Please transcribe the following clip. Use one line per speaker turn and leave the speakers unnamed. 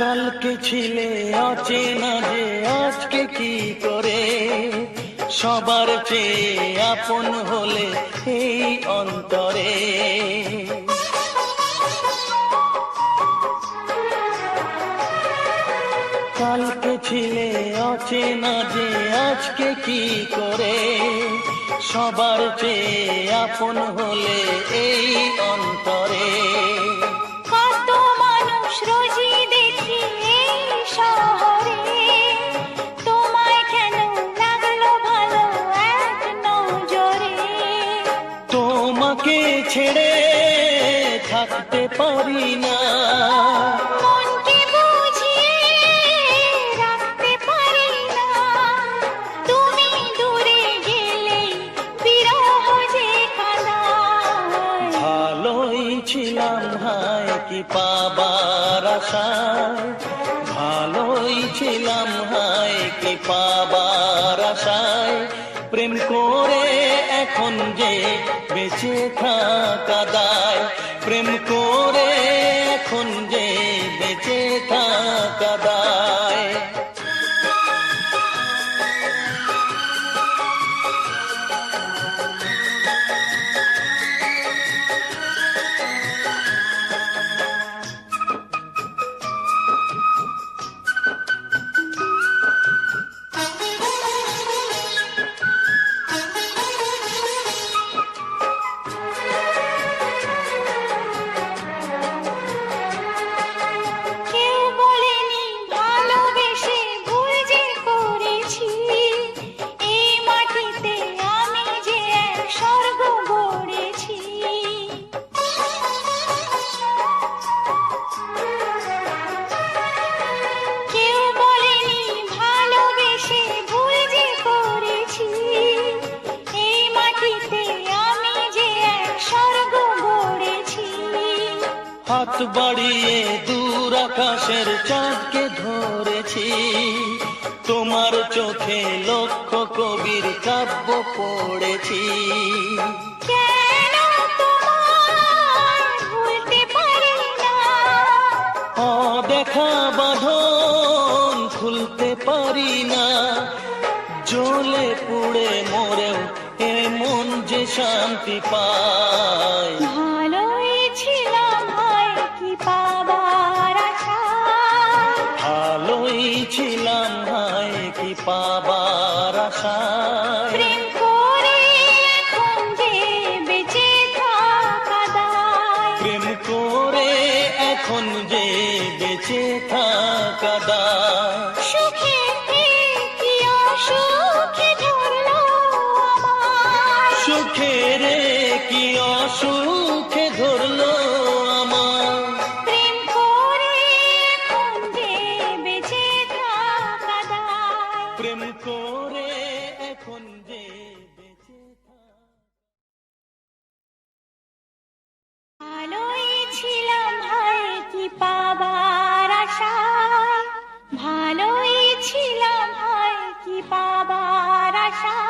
কালকে ছিলে অচেনা যে আজকে কি করে? সবার চেয়ে আপন হলে এই অন্তরে। কালকে ছিলে অচেনা যে আজকে কি করে? সবার চেয়ে আপন হলে এই অন্তরে। ছেড়ে থাকতে পারি না। ছিলাম হায় কি পাবার আশায় ভালোই ছিলাম হায় কি পাবার আশায়। প্রেম করে এখন যে বেঁচে থাকা দায় প্রেম করে এখন যে বেঁচে থাকা দায় হাত বাড়িয়ে দূর আকাশের চাঁদকে ধরেছি। তোমার চোখে লক্ষ কবির কাব্য পড়েছি।
কেন তোমায় ভুলতে পারি না?
অদেখা বাঁধন খুলতে পারি না। জ্বলে পুড়ে মরেও এ মন যে শান্তি পায়
পাবার
আশায়
প্রেম করে এখন যে বেঁচে থাকা দায়।
প্রেম করে এখন যে বেঁচে থাকা
বেঁচে ভালোই ছিলাম ভাই
কি আশা? ছিলাম আশা?